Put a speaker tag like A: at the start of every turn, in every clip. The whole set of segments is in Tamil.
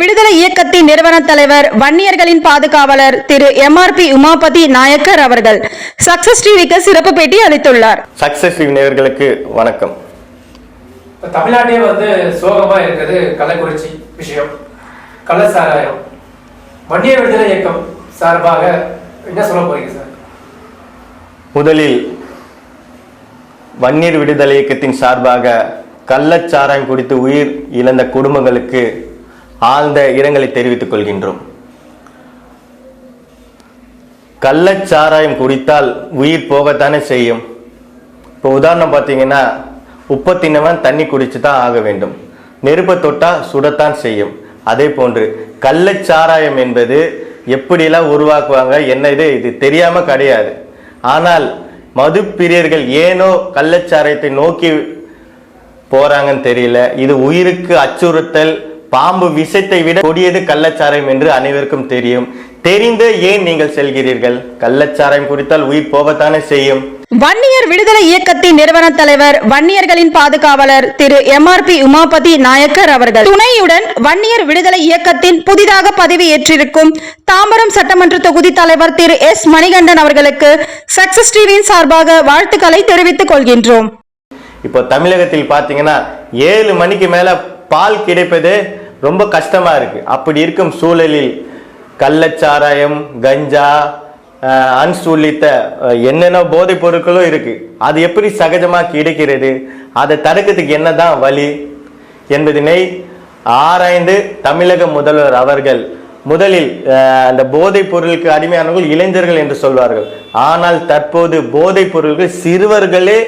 A: இயக்கத்தின் நிறுவன தலைவர் வன்னியர்களின் பாதுகாவலர் திரு எம்ஆர்பி உமாபதி நாயக்கர் அவர்கள். சக்சஸ் டிவிக்கு சிறப்பு பேட்டி அளித்துள்ளார்.
B: சக்சஸ் நேயர்களுக்கு வணக்கம்.
C: இப்போ தமிழ்நாட்டிலே வந்து சோகமா இருக்கிறது கள்ளக்குறிச்சி விஷயம் கள்ளச்சாராயம். வன்னிய விடுதலை இயக்கம் சார்பாக என்ன சொல்ல போறீங்க சார்?
B: முதலில் வன்னியர் விடுதலை இயக்கத்தின் சார்பாக கள்ளச்சாராயம் குடித்து உயிர் இழந்த குடும்பங்களுக்கு ஆழ்ந்த இரங்கலை தெரிவித்துக் கொள்கின்றோம். கள்ளச்சாராயம் குடித்தால் உயிர் போகத்தானே செய்யும்? இப்போ உதாரணம் பார்த்தீங்கன்னா உப்பை தின்னவன் தண்ணி குடிச்சு தான் ஆக வேண்டும். நெருப்பை தொட்டா சுடத்தான் செய்யும். அதே போன்று கள்ளச்சாராயம் என்பது எப்படிலாம் உருவாக்குவாங்க என்ன இது? இது தெரியாம கிடையாது. ஆனால் மது பிரியர்கள் ஏனோ கள்ளச்சாராயத்தை நோக்கி போறாங்கன்னு தெரியல. இது உயிருக்கு அச்சுறுத்தல் பாம்பு விஷத்தை விட கொடியது கள்ளச்சாராயம் என்று அனைவருக்கும் தெரியும். தெரிந்து ஏன் நீங்கள் செல்கிறீர்கள்? கள்ளச்சாராயம் குறித்தால் உயிர் போகத்தானே செய்யும்?
A: வன்னியர் விடுதலை இயக்கத்தின் நிறுவன தலைவர் வன்னியர்களின் பாதுகாவலர் திரு எம்ஆர்பி உமாபதி நாயக்கர் அவர்கள். துணையுடன் வன்னியர் விடுதலை இயக்கத்தின் புதிதாக பதவியேற்றிருக்கும் தாம்பரம் சட்டமன்ற தொகுதி தலைவர் திரு எஸ் மணிகண்டன் அவர்களுக்கு சக்சஸ் டிவியின் சார்பாக வாழ்த்துக்களை தெரிவித்துக் கொள்கின்றோம்.
B: இப்போ தமிழகத்தில் பார்த்தீங்கன்னா ஏழு மணிக்கு மேல பால் கிடைப்பது ரொம்ப கஷ்டமாக இருக்குது அப்படி இருக்கும் சூழலில் கள்ளச்சாராயம் கஞ்சா அன்சூலித்த அன்ஸ் உள்ளிட்ட என்னென்ன போதைப் பொருட்களும் இருக்குது அது எப்படி சகஜமாக கிடைக்கிறது? அதை தடுக்கிறதுக்கு என்ன தான் வழி என்பதனை ஆராய்ந்து தமிழக முதல்வர் அவர்கள் முதலில் அந்த போதைப் பொருளுக்கு அடிமையானவர்கள் இளைஞர்கள் என்று சொல்வார்கள். ஆனால் தற்போது போதைப் பொருள்கள் சிறுவர்களே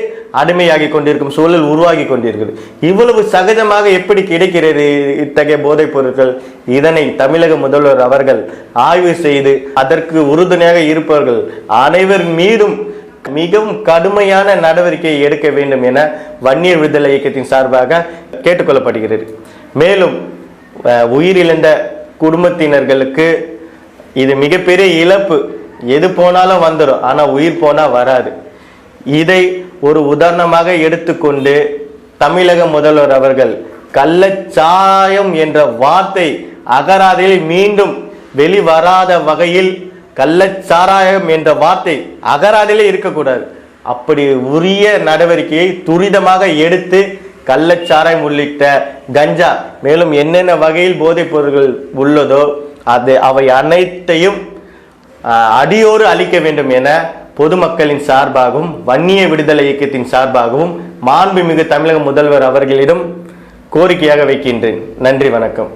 B: அடிமையாகி கொண்டிருக்கும் சூழல் உருவாகி கொண்டிருக்கிறது இவ்வளவு சகஜமாக எப்படி கிடைக்கிறது இத்தகைய போதைப் பொருட்கள்? இதனை தமிழக முதல்வர் அவர்கள் ஆய்வு செய்து அதற்கு உறுதுணையாக இருப்பவர்கள் அனைவர் மீதும் மிகவும் கடுமையான நடவடிக்கை எடுக்க வேண்டும் என வன்னியர் விடுதலை இயக்கத்தின் சார்பாக கேட்டுக்கொள்ளப்படுகிறது. மேலும் உயிரிழந்த குடும்பத்தினர்களுக்கு இது மிகப்பெரிய இழப்பு. எது போனாலும் வந்துடும் ஆனால் உயிர் போனால் வராது. இதை ஒரு உதாரணமாக எடுத்துக்கொண்டு தமிழக முதல்வர் அவர்கள் கள்ளச்சாயம் என்ற வார்த்தை அகராதியில் மீண்டும் வெளிவராத வகையில் கள்ளச்சாராயம் என்ற வார்த்தை அகராதிலே இருக்கக்கூடாது. அப்படி உரிய நடவடிக்கையை துரிதமாக எடுத்து கள்ளச்சாராயம் உள்ளிட்ட கஞ்சா மேலும் என்னென்ன வகையில் போதைப் பொருட்கள் உள்ளதோ அது அவை அனைத்தையும் அடியோடு அழிக்க வேண்டும் என பொதுமக்களின் சார்பாகவும் வன்னிய விடுதலை இயக்கத்தின் சார்பாகவும் மாண்புமிகு தமிழக முதல்வர் அவர்களிடம் கோரிக்கையாக வைக்கின்றேன். நன்றி வணக்கம்.